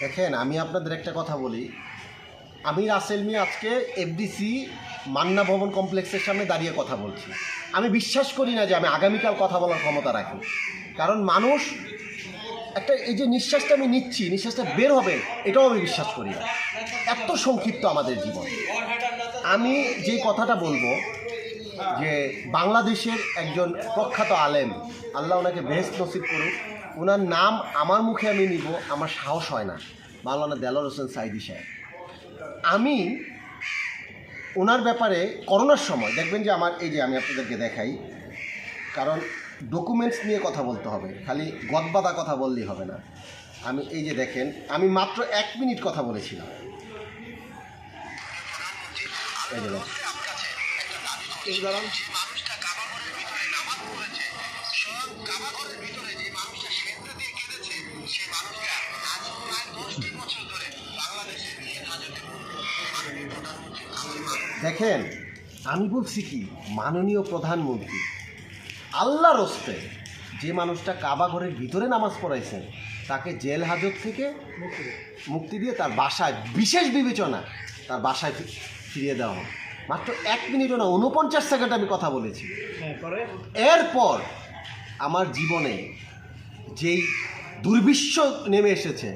দেখেন, আমি আপনাদের একটা কথা বলি। আমি রাসেল মিয়া আজকে এফডিসি মান্না ভবন কমপ্লেক্সের সামনে দাঁড়িয়ে কথা বলছি। আমি বিশ্বাস করি না যে আমি আগামীকাল কথা বলার ক্ষমতা রাখি। কারণ মানুষ একটা, এই যে নিঃশ্বাসটা আমি নিচ্ছি, নিঃশ্বাসটা বের হবে, এটাও আমি বিশ্বাস করি না। এত সংক্ষিপ্ত আমাদের জীবন। আমি যেই কথাটা বলব, যে বাংলাদেশের একজন প্রখ্যাত আলেম, আল্লাহ ওনাকে বেহেস্ত নসিব করুক। ওনার নাম আমার মুখে আমি নিব, আমার সাহস হয় না। মাওলানা দেলার হোসেন সাইদি সাহেব। আমি ওনার ব্যাপারে করোনার সময়, দেখবেন যে আমার, এই যে আমি আপনাদেরকে দেখাই, কারণ ডকুমেন্টস নিয়ে কথা বলতে হবে, খালি গদবাদা কথা বললেই হবে না। আমি এই যে দেখেন, আমি মাত্র এক মিনিট কথা বলেছিলাম। এই দাঁড়ান। দেখেন আমি বলছি কি মাননীয় প্রধানমন্ত্রী। আল্লাহ রস্তে যে মানুষটা কাবা ঘরের ভিতরে নামাজ পড়াইছেন তাকে জেল হাজত থেকে মুক্তি দিয়ে তার বাসায় বিশেষ বিবেচনা তার বাসায় ফিরিয়ে দেওয়া হয় মাত্র এক মিনিটও না উনপঞ্চাশ সেকেন্ড আমি কথা বলেছি। এরপর আমার জীবনে যেই দুর্বিশ্ব নেমে এসেছে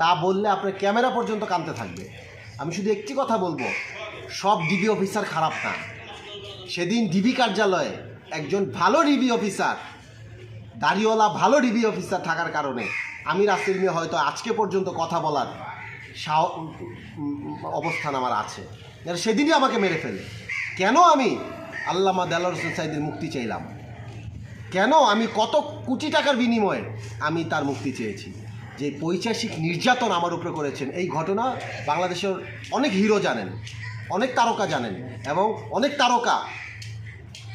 তা বললে আপনার ক্যামেরা পর্যন্ত কানতে থাকবে। আমি শুধু একটি কথা বলব সব ডিবি অফিসার খারাপ না। সেদিন ডিবি কার্যালয়ে একজন ভালো ডিবি অফিসার দাড়িওয়ালা ভালো ডিবি অফিসার থাকার কারণে আমি রাস্তার নিয়ে হয়তো আজকে পর্যন্ত কথা বলার সাহ- অবস্থান আমার আছে। সেদিনই আমাকে মেরে ফেলে। কেন আমি? আল্লামা দেলার হোসেন সাইদের মুক্তি চাইলাম। কেন আমি কত কোটি টাকার বিনিময়ে আমি তার মুক্তি চেয়েছি? যে পৈশাসিক নির্যাতন আমার উপরে করেছেন, এই ঘটনা বাংলাদেশের অনেক হিরো জানেন। অনেক তারকা জানেন এবং অনেক তারকা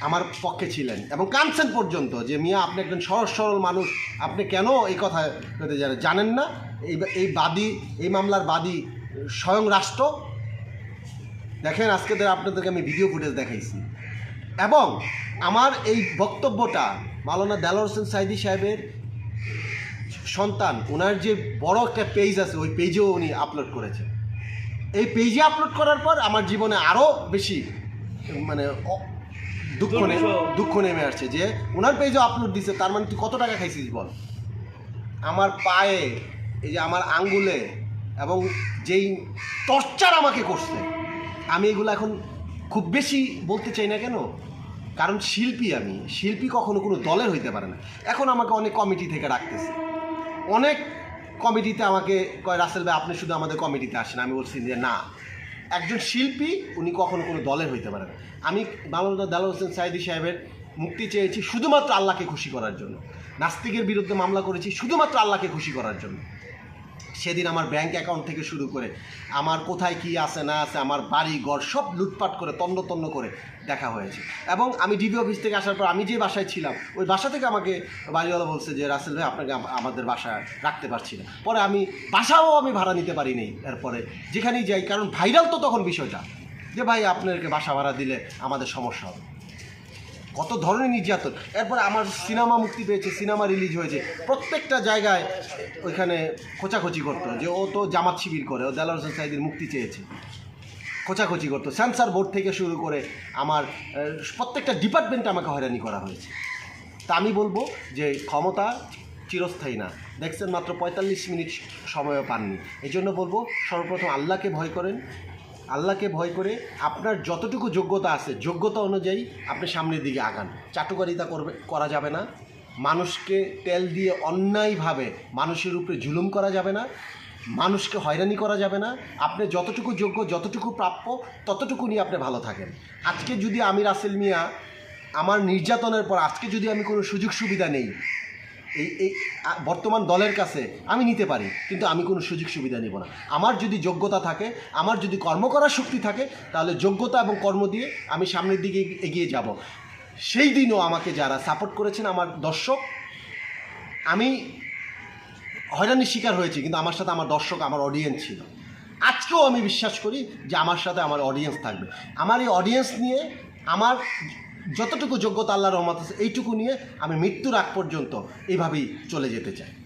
আমার পক্ষে ছিলেন এবং কানছেন পর্যন্ত যে, মিয়া, আপনি একজন সহজ সরল মানুষ, আপনি কেন এই কথা করতে জানেন জানেন না। এই এই বাদী, এই মামলার বাদী স্বয়ং রাষ্ট্র। দেখেন, আজকে আপনাদেরকে আমি ভিডিও ফুটেজ দেখাইছি। এবং আমার এই বক্তব্যটা মাওলানা দেলার হোসেন সাইদি সাহেবের সন্তান ওনার যে বড় একটা পেজ আছে, ওই পেজেও উনি আপলোড করেছেন। এই পেজে আপলোড করার পর আমার জীবনে আরও বেশি মানে দুঃখ নেমে দুঃখ নেমে আসছে যে ওনার পেজে আপলোড দিছে তার মানে তুই কত টাকা খাইছিস বল? আমার পায়ে এই যে আমার আঙ্গুলে এবং যেই টর্চার আমাকে করছে আমি এগুলো এখন খুব বেশি বলতে চাই না কেন? কারণ শিল্পী আমি শিল্পী কখনো কোনো দলের হইতে পারে না। এখন আমাকে অনেক কমিটি থেকে ডাকতেছে। অনেক কমিটিতে আমাকে কয়, রাসেল ভাই, আপনি শুধু আমাদের কমিটিতে আসেন। আমি বলছি যে, না। একজন শিল্পী, উনি কখনো কোনো দলের হইতে পারেন আমি মামলা দালাল হোসেন সাইদি সাহেবের মুক্তি চেয়েছি শুধুমাত্র আল্লাহকে খুশি করার জন্য। নাস্তিকের বিরুদ্ধে মামলা করেছি শুধুমাত্র আল্লাহকে খুশি করার জন্য। সেদিন আমার ব্যাংক অ্যাকাউন্ট থেকে শুরু করে আমার কোথায় কি আছে, না আছে, আমার বাড়ি ঘর সব লুটপাট করে, তন্ন তন্ন করে দেখা হয়েছে। এবং আমি ডিবি অফিস থেকে আসার পর আমি যে বাসায় ছিলাম, ওই বাসা থেকে আমাকে বাড়িওয়ালা বলছে যে, রাসেল ভাই, আপনাকে আমাদের বাসায় রাখতে পারছি না। পরে আমি বাসাও আমি ভাড়া নিতে পারি এরপরে। যেখানেই যাই, কারণ ভাইরাল তো তখন বিষয়টা, যে ভাই আপনাদেরকে বাসা ভাড়া দিলে আমাদের সমস্যা হবে। কত ধরনের নির্যাতন? এরপরে আমার সিনেমা মুক্তি পেয়েছে, সিনেমা রিলিজ হয়েছে। প্রত্যেকটা জায়গায় ওইখানে খোঁচাখুচি করতো, যে ও তো জামাত শিবির করে, ও দেলার হোসেন সাইদের মুক্তি চেয়েছে। খোঁচাখুচি করতো। সেন্সার বোর্ড থেকে শুরু করে আমার প্রত্যেকটা ডিপার্টমেন্টে আমাকে হয়রানি করা হয়েছে। তা আমি বলব যে ক্ষমতা চিরস্থায়ী না। দেখছেন মাত্র পঁয়তাল্লিশ মিনিট সময়ও পাননি। এই জন্য বলব সর্বপ্রথম আল্লাহকে ভয় করেন আল্লাহকে ভয় করে আপনার যতটুকু যোগ্যতা আছে, যোগ্যতা অনুযায়ী আপনি সামনের দিকে আগান। চাটুকারিতা করবে, করা যাবে না। মানুষকে তেল দিয়ে অন্যায়ভাবে মানুষের উপরে জুলুম করা যাবে না। মানুষকে হয়রানি করা যাবে না। আপনি যতটুকু যোগ্য, যতটুকু প্রাপ্য, ততটুকু নিয়ে আপনি ভালো থাকেন। আজকে যদি আমি রাসেল মিয়া, আমার নির্যাতনের পর আজকে যদি আমি কোনো সুযোগ সুবিধা নেই এই এই বর্তমান দলের কাছে আমি নিতে পারি, কিন্তু আমি কোনো সুযোগ সুবিধা নিব না। আমার যদি যোগ্যতা থাকে, আমার যদি কর্ম করার শক্তি থাকে, তাহলে যোগ্যতা এবং কর্ম দিয়ে আমি সামনের দিকে এগিয়ে যাব। সেই দিনও আমাকে যারা সাপোর্ট করেছেন আমার দর্শক, আমি হয়রানির শিকার হয়েছি, কিন্তু আমার সাথে আমার দর্শক, আমার অডিয়েন্স ছিল। আজকেও আমি বিশ্বাস করি যে আমার সাথে আমার অডিয়েন্স থাকবে। আমার এই অডিয়েন্স নিয়ে আমার যতটুকু যোগ্যতা আল্লাহর রহমত আছে, এইটুকু নিয়ে আমি মৃত্যুর আগ পর্যন্ত এইভাবেই চলে যেতে চাই।